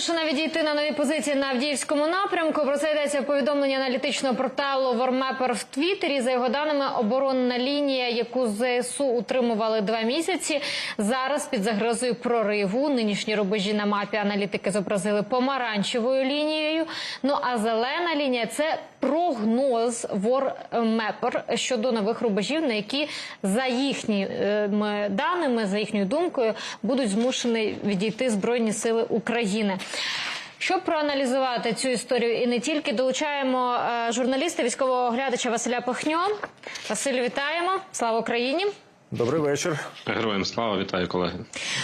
змушена відійти на нові позиції на Авдіївському напрямку. Про це йдеться в повідомленні аналітичного порталу Вормепер в Твіттері. За його даними, оборонна лінія, яку ЗСУ утримували два місяці, зараз під загрозою прориву. Нинішні рубежі на мапі аналітики зобразили помаранчевою лінією. Ну а зелена лінія це прогноз Вормепер щодо нових рубежів, на які за їхніми даними, за їхньою думкою, будуть змушені відійти збройні сили України. Щоб проаналізувати цю історію і не тільки долучаємо е, журналіста, військового оглядача Василя Пахньо. Василь, вітаємо! Слава Україні! Добрий вечір. Героям слава, вітаю колеги.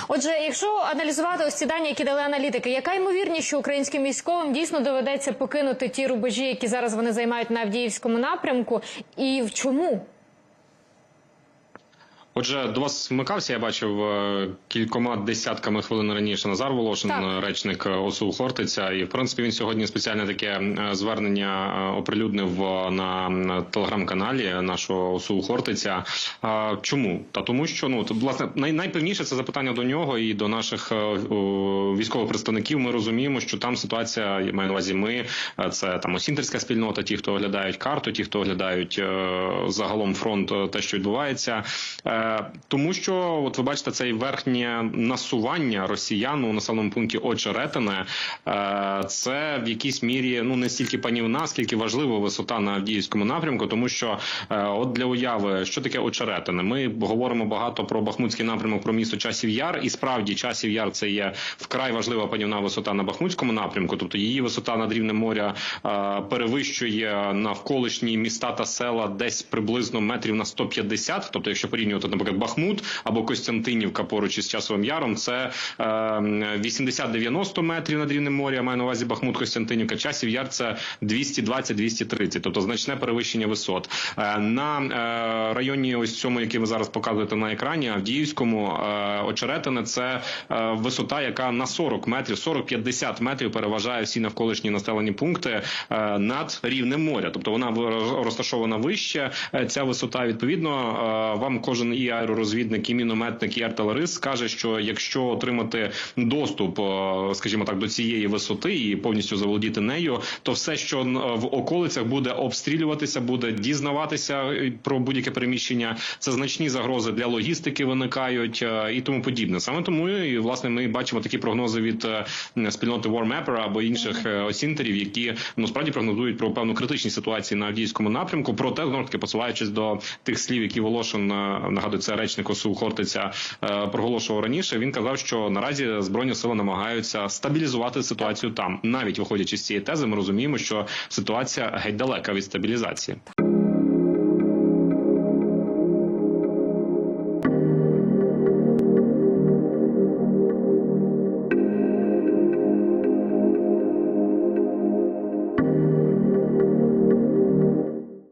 Отже, якщо аналізувати ось ці дані, які дали аналітики, яка ймовірність, що українським військовим дійсно доведеться покинути ті рубежі, які зараз вони займають на Авдіївському напрямку, і в чому? Отже, до вас вмикався. Я бачив е, кількома десятками хвилин раніше Назар Волошин, Так. речник ОСУ Хортиця. І в принципі він сьогодні спеціальне таке е, звернення е, оприлюднив е, на телеграм-каналі нашого ОСУ Хортиця. Чому? Та тому, що ну то, власне най, найпевніше це запитання до нього і до наших е, військових представників. Ми розуміємо, що там ситуація я маю на увазі. Ми е, це там осінтерська спільнота, ті, хто оглядають карту, ті, хто оглядають е, загалом фронт, е, те, що відбувається. Е, Тому що, от ви бачите, це верхнє насування росіян у населеному пункті Очеретине. Е, Це в якійсь мірі ну не стільки панівна, скільки важлива висота на Авдіївському напрямку, тому що е, от для уяви, що таке Очеретине, ми говоримо багато про Бахмутський напрямок, про місто Часів Яр, і справді Часів Яр це є вкрай важлива панівна висота на Бахмутському напрямку. Тобто її висота над рівнем моря перевищує навколишні міста та села десь приблизно метрів на 150. Тобто, якщо порівнювати, наприклад, Бахмут або Костянтинівка поруч із Часовим Яром, це е, 80-90 метрів над рівнем моря. Маю на увазі Бахмут, Костянтинівка. Часів Яр це 220-230, тобто значне перевищення висот. Е, на е, районі ось цьому, який ви зараз показуєте на екрані, Авдіївському е, Очеретине, це висота, яка на 40 метрів, 40-50 метрів переважає всі навколишні населені пункти над рівнем моря. Тобто вона розташована вище. Ця висота відповідно вам кожен і аеророзвідник, і мінометник, і артилерист скаже, що якщо отримати доступ, е, скажімо так, до цієї висоти і повністю заволодіти нею, то все, що в околицях буде обстрілюватися, буде дізнаватися е, про будь-яке переміщення. Це значні загрози для логістики виникають е, і тому подібне. Саме тому і власне ми бачимо такі прогнози від е, спільноти WarMapper або інших е, осінтерів, які ну справді прогнозують про певну критичні ситуації на Авдіївському напрямку. Проте знову таки посилаючись до тих слів, які Волошин е, нагадую, це речник ОСУ Хортиця е, проголошував раніше. Він казав, що наразі збройні сили намагаються стабілізувати ситуацію там. Навіть виходячи з цієї тези, ми розуміємо, що ситуація геть далека від стабілізації.